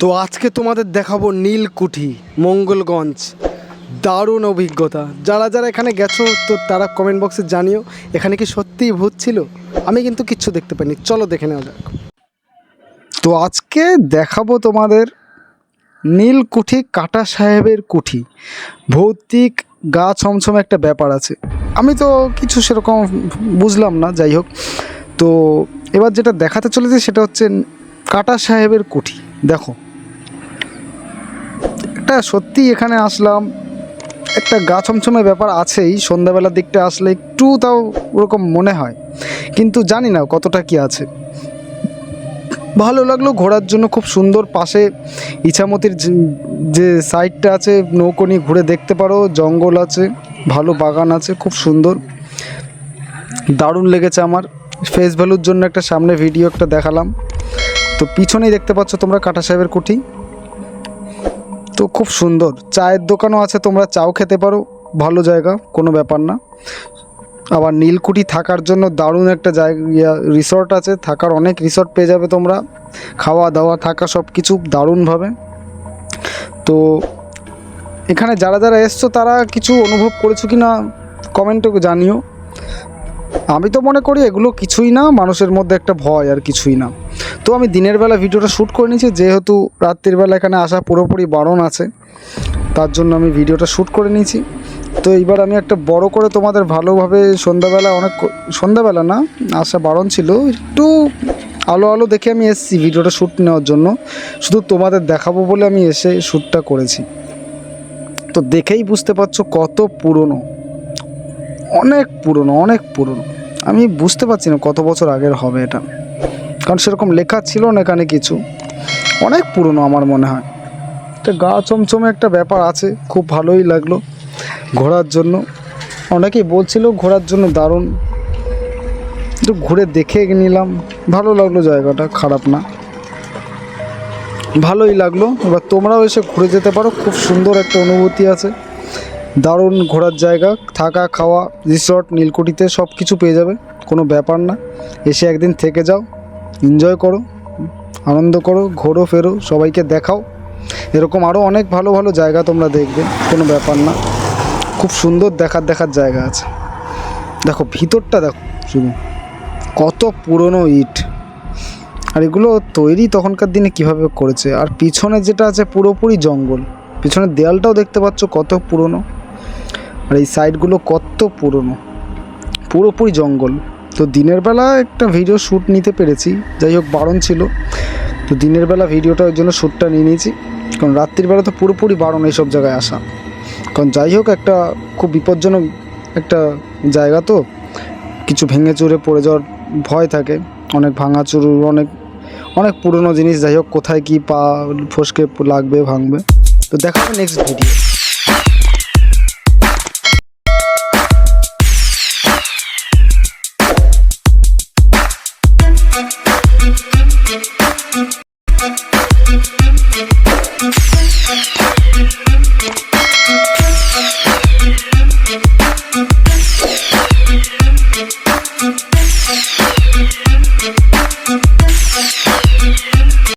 তো আজকে তোমাদের দেখাবো নীলকুঠি, মঙ্গলগঞ্জ। দারুণ অভিজ্ঞতা। যারা যারা এখানে গেছো, তো তারা কমেন্ট বক্সে জানিও, এখানে কি সত্যিই ভূত ছিল? আমি কিন্তু কিচ্ছু দেখতে পাইনি। চলো দেখে নেওয়া যাক। তো আজকে দেখাবো তোমাদের নীলকুঠি কাটা সাহেবের কুঠি। ভৌতিক গা ছমছম একটা ব্যাপার আছে। আমি তো কিছু সেরকম বুঝলাম না, যাই হোক। তো এবার যেটা দেখাতে চলেছে, সেটা হচ্ছে কাটা সাহেবের কুঠি। দেখো একটা সত্যি এখানে আসলাম। একটা গা ছমছমে ব্যাপার আছেই, সন্ধ্যাবেলার দিকটা আসলে একটু তাও ওরকম মনে হয়। কিন্তু জানি না কতটা কি আছে। ভালো লাগল ঘোরার জন্য, খুব সুন্দর পাশে ইছামতির যে- সাইডটা আছে, নৌকো নিয়ে ঘুরে দেখতে পারো, জঙ্গল আছে, ভালো বাগান আছে, খুব সুন্দর। দারুণ লেগেছে আমার। ফেস ভ্যালুর জন্য একটা সামনে ভিডিও একটা দেখালাম। তো পিছনেই দেখতে পাচ্ছ তোমরা কাটা সাহেবের কুঠি। তো খুব সুন্দর। চায়ের দোকানও আছে, তোমরা চাও খেতে পারো। ভালো জায়গা, কোনো ব্যাপার না। আবার নীলকুঠি থাকার জন্য দারুণ একটা জায়গা রিসর্ট আছে। থাকার অনেক রিসর্ট পেয়ে যাবে তোমরা। খাওয়া দাওয়া, থাকা সব কিছু দারুণভাবে। তো এখানে যারা যারা এসছো, তারা কিছু অনুভব করেছ কি না কমেন্টে জানিও। আমি তো মনে করি এগুলো কিছুই না, মানুষের মধ্যে একটা ভয় আর কিছুই না। তো আমি দিনের বেলা ভিডিওটা শ্যুট করে নিয়েছি, যেহেতু রাত্রির বেলা এখানে আসা পুরোপুরি বারণ আছে, তার জন্য আমি ভিডিওটা শ্যুট করে নিয়েছি। তো এইবার আমি একটা বড় করে তোমাদের ভালোভাবে সন্ধ্যাবেলা অনেক সন্ধ্যাবেলা না, আসা বারণ ছিল, একটু আলো আলো দেখে আমি এসেছি ভিডিওটা শ্যুট নেওয়ার জন্য, শুধু তোমাদের দেখাবো বলে আমি এসে শ্যুটটা করেছি। তো দেখেই বুঝতে পারছ কত পুরনো, অনেক পুরনো অনেক পুরনো। আমি বুঝতে পারছি না কত বছর আগের হবে এটা। কারণ সেরকম লেখা ছিল না এখানে কিছু। অনেক পুরনো আমার মনে হয়। একটা গা চমচমে একটা ব্যাপার আছে, খুব ভালোই লাগল ঘোরার জন্য। অনেকেই বলছিল ঘোরার জন্য দারুণ। একটু ঘুরে দেখে নিলাম, ভালো লাগল জায়গাটা, খারাপ না। ভালোই লাগল, এবার তোমরাও এসে ঘুরে যেতে পারো, খুব সুন্দর একটা অনুভূতি আছে। দারুণ ঘোরার জায়গা, থাকা, খাওয়া রিসর্ট নীলকুঠিতে সব কিছু পেয়ে যাবে, কোনো ব্যাপার না। এসে একদিন থেকে যাও। এনজয় করো, আনন্দ করো, ঘোরো, ফেরো, সবাইকে দেখাও। এরকম আরও অনেক ভালো ভালো জায়গা তোমরা দেখবে, কোনো ব্যাপার না। খুব সুন্দর দেখার দেখার জায়গা আছে। দেখো, ভিতরটা দেখো, শুধু। কত পুরনো ইট। আর এগুলো তৈরি তখনকার দিনে কীভাবে করেছে? আর পিছনে যেটা আছে পুরোপুরি জঙ্গল। পিছনের দেয়ালটাও দেখতে পাচ্ছ কত পুরনো। আর এই সাইডগুলো কত পুরনো। পুরোপুরি জঙ্গল। তো দিনের বেলা একটা ভিডিও শ্যুট নিতে পেরেছি। যাই হোক, বারণ ছিল। তো দিনের বেলা ভিডিওটা ওই জন্য শ্যুটটা নিয়ে নিয়েছি। কারণ রাত্রির বেলা তো পুরোপুরি বারণ এইসব জায়গায় আসা। কারণ যাই হোক, একটা খুব বিপজ্জনক একটা জায়গা তো। কিছু ভেঙে চুরে পড়ে যাওয়ার ভয় থাকে। অনেক ভাঙা ভাঙাচুর অনেক অনেক পুরনো জিনিস। যাই হোক, কোথায় কী পা, ফসকে লাগবে, ভাঙবে। তো দেখা নেক্সট ভিডিও Thank you.